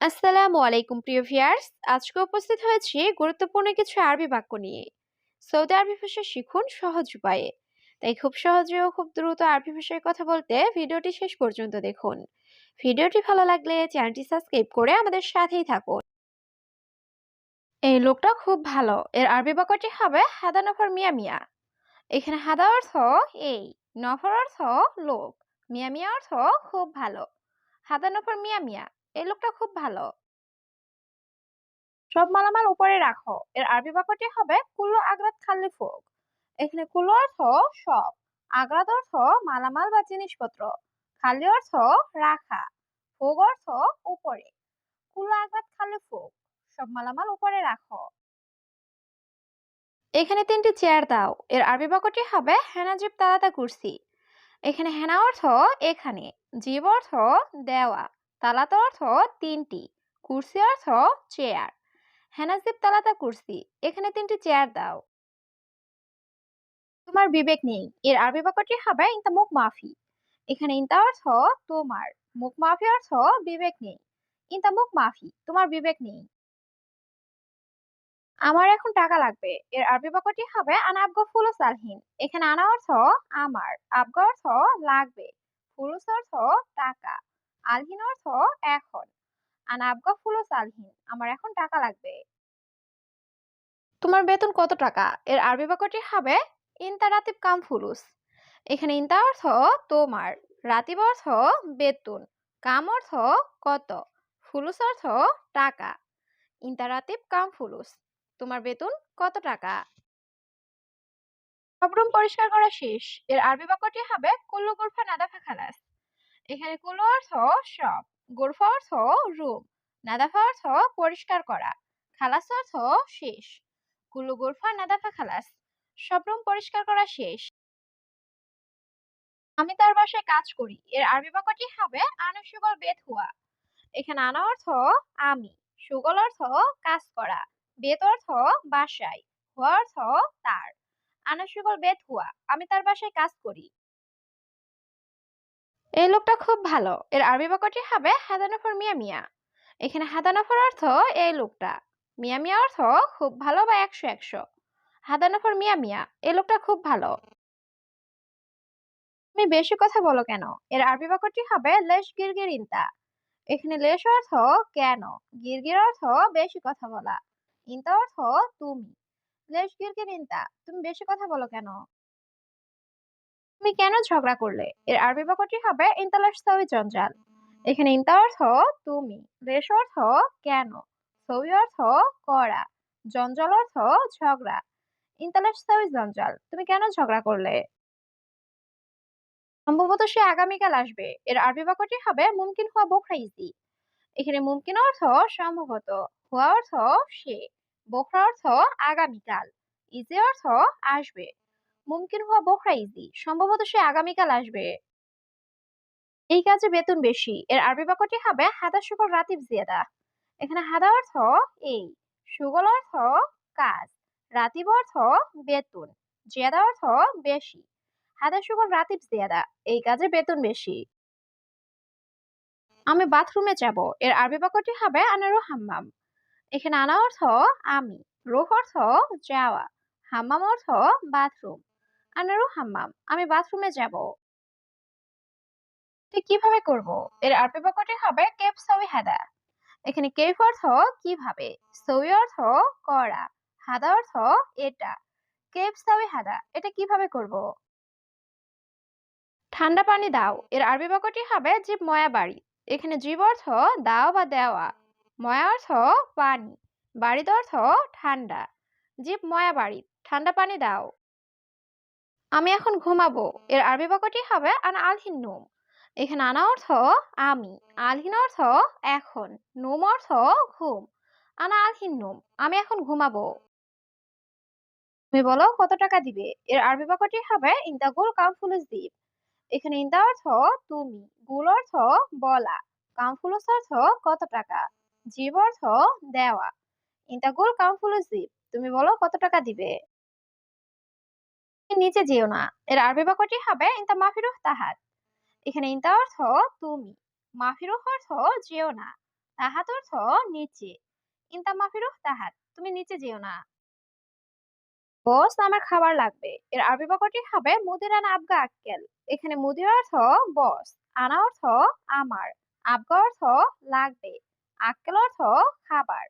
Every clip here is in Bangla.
আসসালামু আলাইকুম, প্রিয় ভিউয়ার্স। আজকে উপস্থিত হয়েছি গুরুত্বপূর্ণ কিছু আরবি বাক্য নিয়ে। সৌদি আরবি ভাষা শিখুন সহজ উপায়ে। তাই খুব সহজে ও খুব দ্রুত আরবি ভাষায় কথা বলতে ভিডিওটি শেষ পর্যন্ত দেখুন। ভিডিওটি ভালো লাগলে চ্যানেলটি সাবস্ক্রাইব করে আমাদের সাথেই থাকুন। এই লোকটা খুব ভালো। এর আরবি বাক্যটি হবে হাদা নফর মিয়া মিয়া। এখানে হাদা অর্থ এই, নফর অর্থ লোক। মিয়া মিয়া অর্থ খুব ভালো। হাদা নফর মিয়া মিয়া। এই লোকটা খুব ভালো। সব মালামাল উপরে রাখো। এর আরবি বাক্যটি হবে, কুল্লু আগ্রাত খাল্লি ফোক। এখানে কুল্লু অর্থ সব, আগ্রাত অর্থ মালামাল বা জিনিসপত্র খালি অর্থ রাখা, ফোক অর্থ উপরে। কুল্লু আগ্রাত খাল্লি ফোক, সব মালামাল উপরে রাখো। এখানে তিনটি চেয়ার দাও। এর আরবি বাক্যটি হবে হেনাজিব তালাতা কুরসি। এখানে হেনা অর্থ এখানে জীব অর্থ দেওয়া। তালাতা অর্থ তিনটি কুরসি অর্থ চেয়ার। হেনাজিব তালাতা কুরসি, এখানে তিনটি চেয়ার দাও। তোমার বিবেক নেই, এর আরবি বাক্যটি হবে ইনতা মুখ মাফি। এখানে ইনতা অর্থ তোমার, মুখ মাফি অর্থ বিবেক নেই। ইনতা মুখ মাফি, তোমার বিবেক নেই। আমার এখন টাকা লাগবে, এর আরবি বাক্যটি হবে আনা আবগা ফুলুস আলহিন এখানে আনা অর্থ আমার, আবগা অর্থ লাগবে, ফুলুস অর্থ টাকা। আলহিন অর্থ এখন। আনা আবগা ফুলুস আলহিন আমার এখন টাকা লাগবে। তোমার বেতন কত টাকা? এর আরবি বাক্যটি হবে, ইনতা কাম ফুলুস। এখানে ইনতা অর্থ তোমার, রাতিব অর্থ বেতন, কাম অর্থ কত, ফুলুস অর্থ টাকা। ইনতারাতিব কাম ফুলুস, তোমার বেতন কত টাকা? সব রুম পরিষ্কার করা শেষ। এর আরবি বাক্যটি হবে, কুল্লু গুরফা নাদাফা খালাস। এখানে কুল্লু অর্থ সব। গুরফা অর্থ রুম। নাদাফা অর্থ পরিষ্কার করা। খালাস অর্থ শেষ। কুল্লু গুরফা, নাদাফা, খালাস। সব রুম পরিষ্কার করা শেষ। আমি তার বাসায় কাজ করি। এর আরবি বাক্যটি হবে আনুসুগল বেত হুয়া। এখানে আনা অর্থ আমি। সুগল অর্থ কাজ করা। বেত অর্থ বাসায়। হুয়া অর্থ তার। আনাসুগল বেত হুয়া। আমি তার বাসায় কাজ করি। এই লোকটা খুব ভালো। এর আরবি বাক্যটি হবে হাদানফর মিয়া মিয়া। এখানে হাদানফর অর্থ এই লোকটা। মিয়া মিয়া অর্থ খুব ভালো বা একশো একশো। হাদানফর মিয়া মিয়া, এই লোকটা খুব ভালো। তুমি বেশি কথা বলো কেন? এর আরবি বাক্যটি হবে লেশ গিরগির ইন্তা। এখানে লেশ অর্থ কেন? গিরগির অর্থ বেশি কথা বলা। ইন্তা অর্থ তুমি। লেশ গিরগির ইন্তা, তুমি বেশি কথা বলো কেন? তুমি কেন ঝগড়া করলে? এর আরবি বাক্যটি হবে ইন্তালাশ সবই জঞ্জাল। এখানে ইন্তা অর্থ তুমি লেশ অর্থ কেন সবই অর্থ করা, জঞ্জাল অর্থ ঝগড়া। ইন্তালাশ সবই জঞ্জাল, তুমি কেন ঝগড়া করলে? সম্ভবত সে আগামীকাল আসবে। এর আরবি বাক্যটি হবে মুমকিন হুয়া বোখরা ইজি এখানে মুমকিন অর্থ সম্ভবত, হুয়া অর্থ সে, বোখরা অর্থ আগামীকাল, ইজি অর্থ আসবে। মুমকিন হুয়া বোখরা ইজি সম্ভবত সে আগামীকাল আসবে। এই কাজে বেতন বেশি। এর আরবি বাক্যটি হবে, হাদা সুগল রাতিব জিয়াদা। এখানে হাদা অর্থ এই। সুগল অর্থ কাজ। রাতিব অর্থ বেতন। জিয়াদা অর্থ বেশি। হাদা সুগল রাতিব জিয়াদা। এই কাজে বেতন বেশি। আমি বাথরুমে যাব। এর আরবি বাক্যটি হবে আনারু হাম্মাম। এখানে আনা অর্থ আমি। রুহ অর্থ যাওয়া। হাম্মাম অর্থ বাথরুম। আনারু হাম্মাম, আমি বাথরুমে যাব। ঠিক কীভাবে করব? এর আরবি বাক্যটি হবে কেপ সবি হাদা। এখানে কেফ অর্থ কীভাবে সবি অর্থ করা। হাদা অর্থ এটা। কেপ সবি হাদা। এটা কীভাবে করব? ঠান্ডা পানি দাও। এর আরবি বাক্যটি হবে জীব ময়া বাড়ি। এখানে জীব অর্থ দাও বা দেওয়া। ময়া অর্থ পানি। বাড়িতে অর্থ ঠান্ডা। জীব ময়া বাড়ি। ঠান্ডা পানি দাও। আমি এখন ঘুমাবো। এর আরবি বাক্যটি হবে আনা আলহিন নুম। এখানে আনা অর্থ আমি। আলহিন অর্থ এখন। নুম অর্থ ঘুম। আনা আলহিন নুম। আমি এখন ঘুমাবো। তুমি বলো কত টাকা দিবে? এর আরবি বাক্যটি হবে ইন্দা গুল কামফুলুস দ্বীপ। এখানে ইন্দা অর্থ তুমি। গুল অর্থ বলা। কামফুলুস অর্থ কত টাকা? জীব অর্থ দেওয়া। ইন্দা গুল কামফুলুস দ্বীপ। তুমি বলো কত টাকা দিবে? নিচে যেও না। এর আরবি বাক্যটি হবে, ইন্তা মাফিরুহ তাহাত। এখানে ইন্তা অর্থ তুমি। মাফিরুহ অর্থ যেও না। তাহাত অর্থ নিচে। ইনতা মাফিরুহ তাহাত। তুমি নিচে যেও না। বস আমার খাবার লাগবে। এর আরবি বাক্যটি হবে মুদির আনা আবগা আক্কেল। এখানে মুদির অর্থ বস। আনা অর্থ আমার। আবগা অর্থ লাগবে। আক্কেল অর্থ খাবার।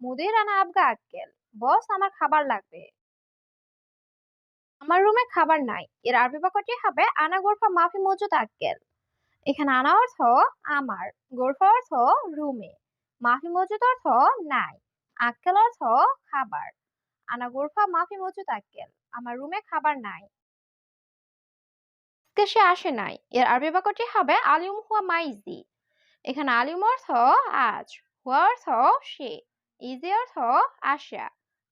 মুদির আনা আবগা আক্কেল। বস, আমার খাবার লাগবে। আমার রুমে খাবার নাই। এর আরবি হবে, আনা গোরফা মাফি মজুদ আক্কেল। এখানে আনা অর্থ আমার। গোরফা অর্থ রুমে। মাফি মজুদ অর্থ নাই। আক্কেল অর্থ খাবার। আনা গোরফা মাফি মজুদ আক্কেল। আমার রুমে খাবার নাই। সে আসে নাই। এর আরবি হবে আলিউম হুয়া মাইজি। এখানে আলিম অর্থ আজ। হুয়া অর্থ সে। ইজি অর্থ আসা।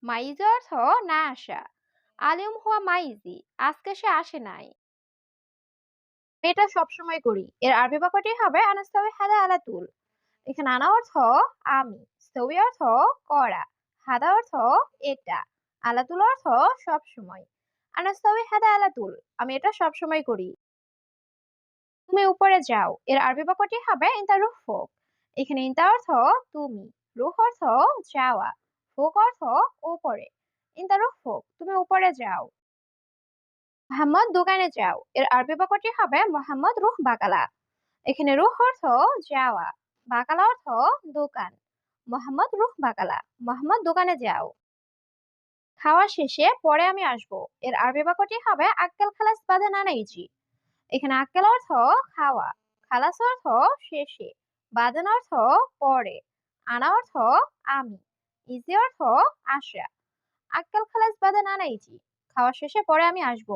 মাইজি অর্থ না আসা। আলিউম হুয়া মাইজি আজকে সে আসে নাই। এটা সবসময় করি। এর আরবি বাক্যটি হবে আনাস্তাবি হাদা আলা তুল। এখানে আনা অর্থ আমি। স্তবি অর্থ করা। হাদা অর্থ এটা। আলাতুল অর্থ সব সময় আনাস্তাবি হাদা আলাতুল আমি এটা সব সময় করি। তুমি উপরে যাও। এর আরবি বাক্যটি হবে ইনতা রুহ ফোক। এখানে ইনতা অর্থ তুমি। রুহ অর্থ যাওয়া। ফোক অর্থ উপরে রুহ ফোক তুমি উপরে যাও। মোহাম্মদ দোকানে যাও। এর আরবি বাক্যটি হবে মোহাম্মদ রুহ বাকালা। এখানে রুহ অর্থ যাওয়া, বাকালা অর্থ দোকান। মোহাম্মদ রুহ বাকালা, মোহাম্মদ দোকানে যাও। খাওয়া শেষে পরে আমি আসব। এর আরবি বাক্যটি হবে আক্কেল খালাস বাদে নানাইজি। এখানে আক্কেল অর্থ খাওয়া, খালাস অর্থ শেষে, বাদান অর্থ পরে, আনা অর্থ আমি, ইজি অর্থ আসা। আক্কেল খালাস বাদে নানাইজি খাওয়া শেষে পরে আমি আসব।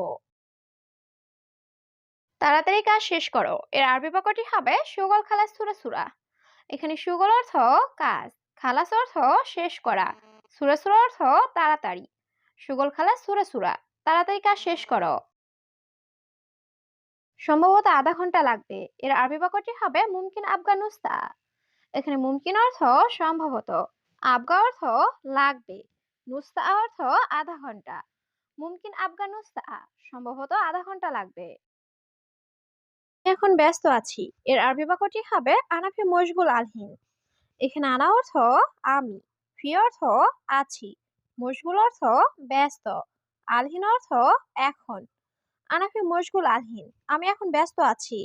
তাড়াতাড়ি কাজ শেষ করো। এর আরবি বাক্যটি হবে সুগল খালাস সুরা সুরা। এখানে সুগল অর্থ কাজ, খালাস অর্থ শেষ করা। সুরা সুরা অর্থ তাড়াতাড়ি। সুগল খালাস সুরা সুরা, তাড়াতাড়ি কাজ শেষ করো। সম্ভবত আধা ঘণ্টা লাগবে। এর আরবি বাক্যটি হবে মুমকিন আফগানুস্তা এখানে মুমকিন অর্থ সম্ভবত, আবগা অর্থ লাগবে। নুস্তা অর্থ আধা ঘণ্টা। মুমকিন আফগান আফগানুস্তা সম্ভবত আধা ঘণ্টা লাগবে। এখন ব্যস্ত আছি। এর আরবি বাক্যটি হবে আনাফি মশগুল আলহিন। এখানে আনা অর্থ আমি, ফি অর্থ আছি, মশগুল অর্থ ব্যস্ত, আলহিন অর্থ এখন। আনাফি মশগুল আলহিন, আমি এখন ব্যস্ত আছি।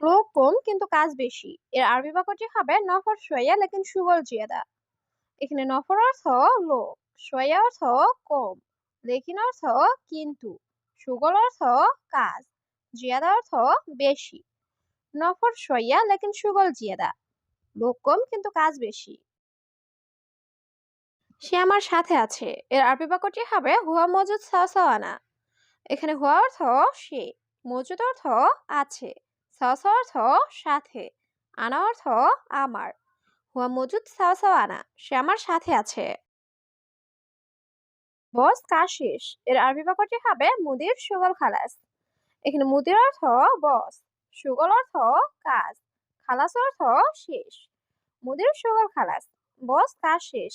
লোক কম, কিন্তু কাজ বেশি। এর আরবি বাক্যটি হবে নফর সোয়া লেকিন সুগল জিয়াদা। এখানে নফর অর্থ লোক সোয়া অর্থ কম লেকিন অর্থ কিন্তু, সুগল অর্থ কাজ, জিয়াদা অর্থ বেশি। নফর সোয়া লেকিন সুগল জিয়াদা। লোক কম কিন্তু কাজ বেশি। সে আমার সাথে আছে। এর আরবি বাক্যটি হবে, হুয়া মজুদ সাওসাওয়ানা এখানে হুয়া অর্থ সে, মজুদ অর্থ আছে সাওসা অর্থ সাথে, আনা অর্থ আমার। হুয়া মজুদ সাওসাওয়ানা সে আমার সাথে আছে। বস কাশিস এর আরবি বাক্যটি হবে মুদির সুগল খালাস। এখানে মুদির অর্থ বস, সুগল অর্থ কাজ খালাস অর্থ শেষ। মুদির সুগল খালাস। বস, কাজ শেষ।